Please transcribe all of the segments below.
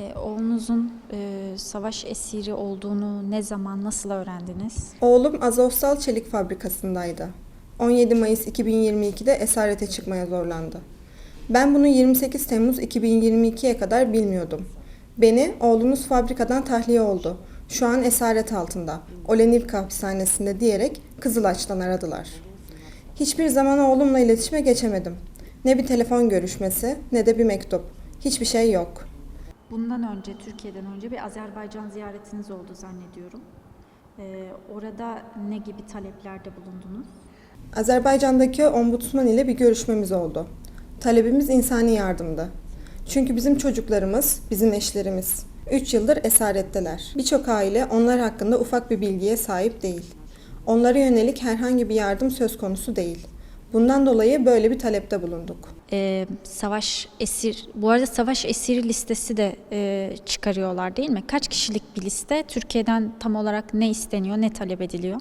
Ee, oğlunuzun e, savaş esiri olduğunu ne zaman, nasıl öğrendiniz? Oğlum Azovstal Çelik Fabrikası'ndaydı. 17 Mayıs 2022'de esarete çıkmaya zorlandı. Ben bunu 28 Temmuz 2022'ye kadar bilmiyordum. Beni oğlunuz fabrikadan tahliye oldu. Şu an esaret altında. Olenivka hapishanesinde diyerek Kızılaç'tan aradılar. Hiçbir zaman oğlumla iletişime geçemedim. Ne bir telefon görüşmesi ne de bir mektup. Hiçbir şey yok. Bundan önce, Türkiye'den önce bir Azerbaycan ziyaretiniz oldu zannediyorum. Ee, orada ne gibi taleplerde bulundunuz? Azerbaycan'daki ombudsman ile bir görüşmemiz oldu. Talebimiz insani yardımdı. Çünkü bizim çocuklarımız, bizim eşlerimiz 3 yıldır esaretteler. Birçok aile onlar hakkında ufak bir bilgiye sahip değil. Onlara yönelik herhangi bir yardım söz konusu değil. Bundan dolayı böyle bir talepte bulunduk. Ee, savaş esir, bu arada savaş esiri listesi de e, çıkarıyorlar değil mi? Kaç kişilik bir liste? Türkiye'den tam olarak ne isteniyor, ne talep ediliyor?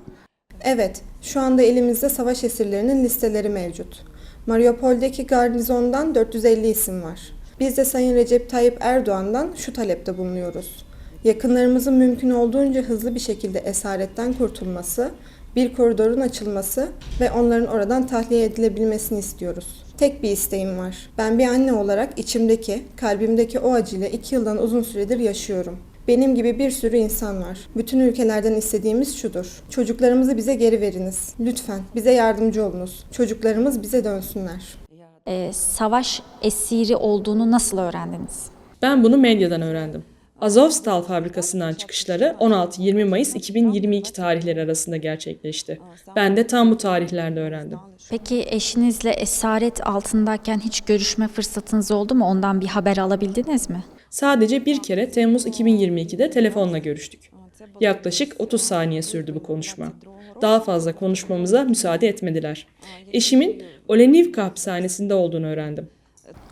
Evet, şu anda elimizde savaş esirlerinin listeleri mevcut. Mariupol'deki garnizondan 450 isim var. Biz de Sayın Recep Tayyip Erdoğan'dan şu talepte bulunuyoruz. Yakınlarımızın mümkün olduğunca hızlı bir şekilde esaretten kurtulması, bir koridorun açılması ve onların oradan tahliye edilebilmesini istiyoruz. Tek bir isteğim var. Ben bir anne olarak içimdeki, kalbimdeki o acıyla iki yıldan uzun süredir yaşıyorum. Benim gibi bir sürü insan var. Bütün ülkelerden istediğimiz şudur. Çocuklarımızı bize geri veriniz. Lütfen bize yardımcı olunuz. Çocuklarımız bize dönsünler. Ee, savaş esiri olduğunu nasıl öğrendiniz? Ben bunu medyadan öğrendim. Azovstal fabrikasından çıkışları 16-20 Mayıs 2022 tarihleri arasında gerçekleşti. Ben de tam bu tarihlerde öğrendim. Peki eşinizle esaret altındayken hiç görüşme fırsatınız oldu mu? Ondan bir haber alabildiniz mi? Sadece bir kere Temmuz 2022'de telefonla görüştük. Yaklaşık 30 saniye sürdü bu konuşma. Daha fazla konuşmamıza müsaade etmediler. Eşimin Olenivka hapishanesinde olduğunu öğrendim.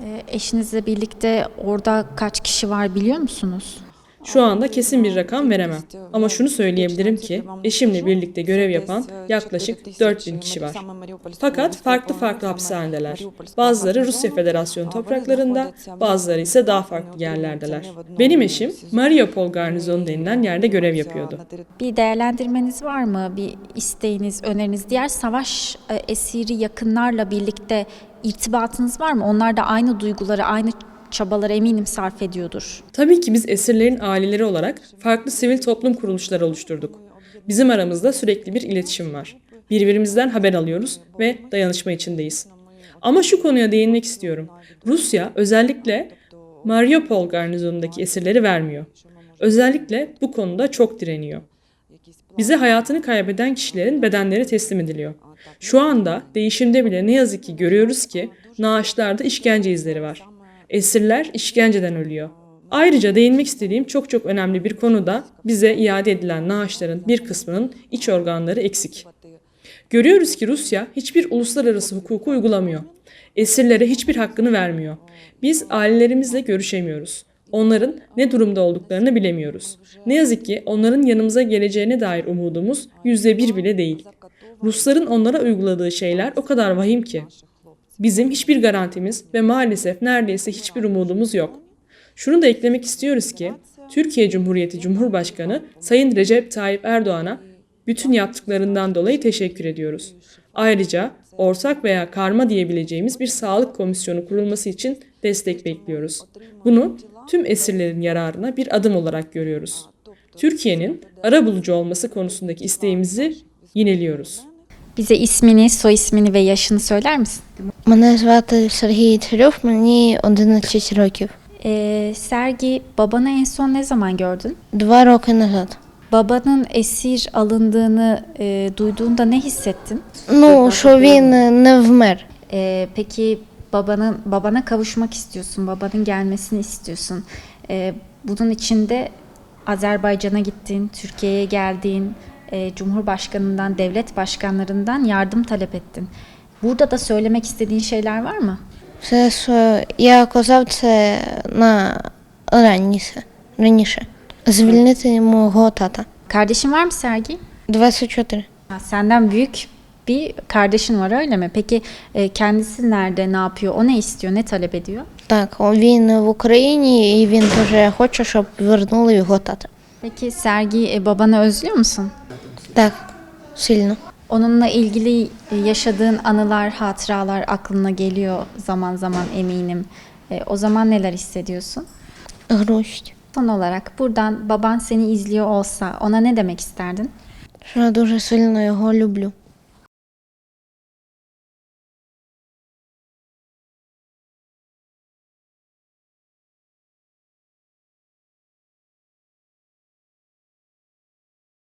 Ee, eşinizle birlikte orada kaç kişi var biliyor musunuz? Şu anda kesin bir rakam veremem. Ama şunu söyleyebilirim ki eşimle birlikte görev yapan yaklaşık 4000 kişi var. Fakat farklı farklı hapishanedeler. Bazıları Rusya Federasyonu topraklarında, bazıları ise daha farklı yerlerdeler. Benim eşim Mariupol garnizonu denilen yerde görev yapıyordu. Bir değerlendirmeniz var mı? Bir isteğiniz, öneriniz? Diğer savaş e, esiri yakınlarla birlikte irtibatınız var mı? Onlar da aynı duyguları, aynı çabaları eminim sarf ediyordur. Tabii ki biz esirlerin aileleri olarak farklı sivil toplum kuruluşları oluşturduk. Bizim aramızda sürekli bir iletişim var. Birbirimizden haber alıyoruz ve dayanışma içindeyiz. Ama şu konuya değinmek istiyorum. Rusya özellikle Mariupol garnizonundaki esirleri vermiyor. Özellikle bu konuda çok direniyor. Bize hayatını kaybeden kişilerin bedenleri teslim ediliyor. Şu anda değişimde bile ne yazık ki görüyoruz ki naaşlarda işkence izleri var. Esirler işkenceden ölüyor. Ayrıca değinmek istediğim çok çok önemli bir konu da bize iade edilen naaşların bir kısmının iç organları eksik. Görüyoruz ki Rusya hiçbir uluslararası hukuku uygulamıyor. Esirlere hiçbir hakkını vermiyor. Biz ailelerimizle görüşemiyoruz. Onların ne durumda olduklarını bilemiyoruz. Ne yazık ki onların yanımıza geleceğine dair umudumuz yüzde bir bile değil. Rusların onlara uyguladığı şeyler o kadar vahim ki. Bizim hiçbir garantimiz ve maalesef neredeyse hiçbir umudumuz yok. Şunu da eklemek istiyoruz ki, Türkiye Cumhuriyeti Cumhurbaşkanı Sayın Recep Tayyip Erdoğan'a bütün yaptıklarından dolayı teşekkür ediyoruz. Ayrıca ortak veya karma diyebileceğimiz bir sağlık komisyonu kurulması için destek bekliyoruz. Bunu tüm esirlerin yararına bir adım olarak görüyoruz. Türkiye'nin arabulucu olması konusundaki isteğimizi yineliyoruz. Bize ismini, soy ismini ve yaşını söyler misin? Мене звати Сергій Царьов, мені 11 років. Ee, Sergi, babanı en son ne zaman gördün? Два роки назад. Babanın esir alındığını e, duyduğunda ne hissettin? Ну, що він не вмер. Ee, peki babanın babana kavuşmak istiyorsun, babanın gelmesini istiyorsun. Ee, bunun için de Azerbaycan'a gittin, Türkiye'ye geldin, e, Cumhurbaşkanından, devlet başkanlarından yardım talep ettin. Burada da söylemek istediğin şeyler var mı? Все, що я казав це на раніше. раніше. Звільнити мого тата. Kardeşin var mı Sergi? 24. Ha, Senden büyük bir kardeşin var öyle mi? Peki e, kendisi nerede, ne yapıyor, o ne istiyor, ne talep ediyor? Так, о- він в Україні і він дуже хоче, щоб вернули його тата. Peki Sergi e, babanı özlüyor musun? Так, сильно. Onunla ilgili e, yaşadığın anılar, hatıralar aklına geliyor zaman zaman eminim. E, o zaman neler hissediyorsun? Грусть. Son olarak buradan baban seni izliyor olsa ona ne demek isterdin? Що я дуже сильно його люблю.